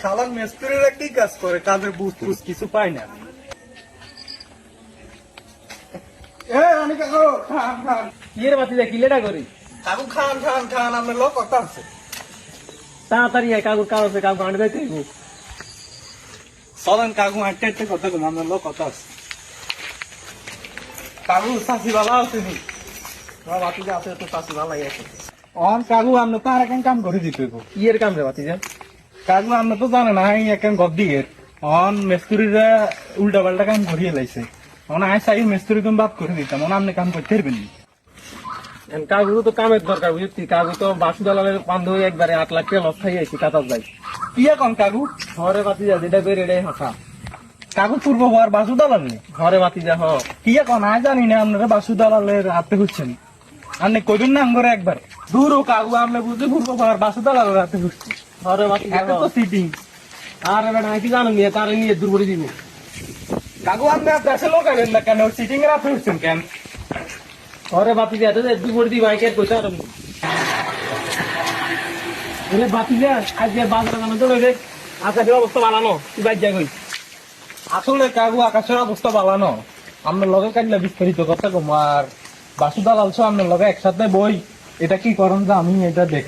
শালার মিস্ত্রিরা কি কাজ করে কাজের বুঝ টুজ কিছু পায় না। কাকু খান খান। ইয়ের বাতি করি? কাকু খান খান খান আপনার লোক কথা আছে তাড়াতাড়ি কাকুর কাজ আছে কাকু আনবে কথা লোক কথা আছে কাকু চাষি ভালো আছে নি? আমার বাতি যা আছে তো চাষি ভালো লাগে অন কাকু আপনি তো আর কাম করে দিতে ইয়ের কাম রে বাতি যা কাকু আপনি তো জানেন আই এখন গদ্দিকে অন মিস্ত্রিরা উল্টা পাল্টা কাম করিয়ে লাইছে অন আই চাই মিস্ত্রি তুমি বাদ করে দিতাম অন আপনি কাম করতে পারবেন নি। কাকু তো কামের দরকার বুঝছি কাকু তো বাসু দালালের হয়ে একবারে আট লাখ টাকা লস খাই আইছি কাতার যাই। কি এখন কাকু? ঘরে বাতি যা যেটা বের এটাই হাসা কাকু পূর্ব হওয়ার বাসু দালাল নি? ঘরে বাতি যা হ। কি এখন আয় জানি না আপনারা বাসু দালালের হাতে হচ্ছেন আপনি কইবেন না আঙ্গরে একবার। দূর ও কাকু আপনি বুঝতে পূর্ব হওয়ার বাসু হাতে হচ্ছে ঘরে এত তো সিটিং আর জানো নিয়ে তার নিয়ে দুর্বলি দিব? কাকু আপনি দেশে লোক আনেন না কেন? সিটিং এর হাতে হচ্ছেন কেন? ঘরে বাতি যা তো দুর্বলি দিব আইকের কইতা আর এলে বাতি যা আজকে বাজারে জানো তো রে আকাশের অবস্থা বানানো তুই বাইর যা কই? আসলে কাকু আকাশের অবস্থা বালানো আপনার লগে কাটলে বিস্তারিত কথা কম আর বাসু দালাল আপনার লগে একসাথে বই। এটা কি করণ যে আমি এটা দেখ